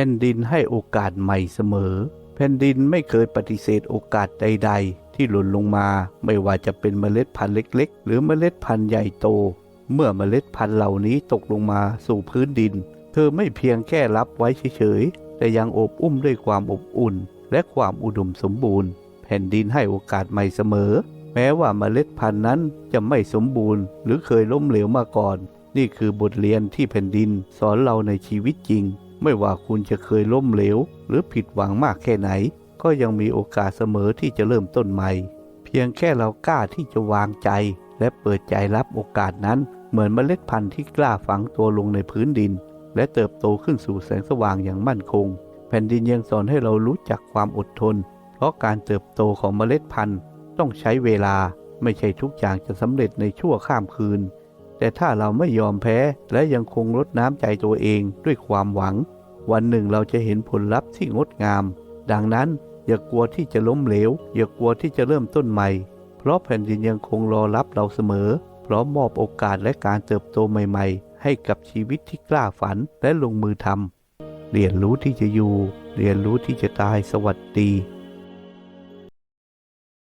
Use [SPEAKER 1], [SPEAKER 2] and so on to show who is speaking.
[SPEAKER 1] ผ่นดินให้โอกาสใหม่เสมอ แผ่นดินไม่เคยปฏิเสธโอกาสใด ๆ ที่หล่นลงมา ไม่ว่าจะเป็นเมล็ดพันธุ์เล็ก ๆ หรือเมล็ดพันธุ์ใหญ่โต เมื่อเมล็ดพันธุ์เหล่านี้ตกลงมาสู่พื้นดิน เธอไม่เพียงแค่รับไว้เฉยๆ แต่ยังอบอุ้มด้วยความอบอุ่น และความอุดมสมบูรณ์ แผ่นดินให้โอกาสใหม่เสมอ แม้ว่าเมล็ดพันธุ์นั้นจะไม่สมบูรณ์ หรือเคยล้มเหลวมาก่อน นี่คือบทเรียนที่แผ่นดินสอนเราในชีวิตจริง ไม่ว่าคุณจะเคยล้มเหลว หรือผิดหวังมากแค่ไหน ก็ยังมีโอกาสเสมอที่จะเริ่มต้นใหม่ เพียงแค่เรากล้าที่จะวางใจ และเปิดใจรับโอกาสนั้น เหมือนเมล็ดพันธุ์ที่กล้าฝังตัวลงในพื้นดิน และเติบโตขึ้นสู่แสงสว่างอย่างมั่นคง แผ่นดินยังสอนให้เรารู้จักความอดทน เพราะการเติบโตของเมล็ดพันธุ์ต้องใช้เวลาไม่ใช่ทุกอย่างจะสำเร็จในชั่วข้ามคืนแต่ถ้าเราไม่ยอมแพ้และยังคงลดน้ำใจตัวเองด้วยความหวัง วันหนึ่งเราจะเห็นผลลัพธ์ที่งดงาม ดังนั้นอย่ากลัวที่จะล้มเหลว อย่ากลัวที่จะเริ่มต้นใหม่ เพราะแผ่นดินยังคงรอรับเราเสมอ พร้อมมอบโอกาสและการเติบโตใหม่ ๆ ให้กับชีวิตที่กล้าฝันและลงมือทำเรียนรู้ที่จะอยู่ เรียนรู้ที่จะตายสวัสดี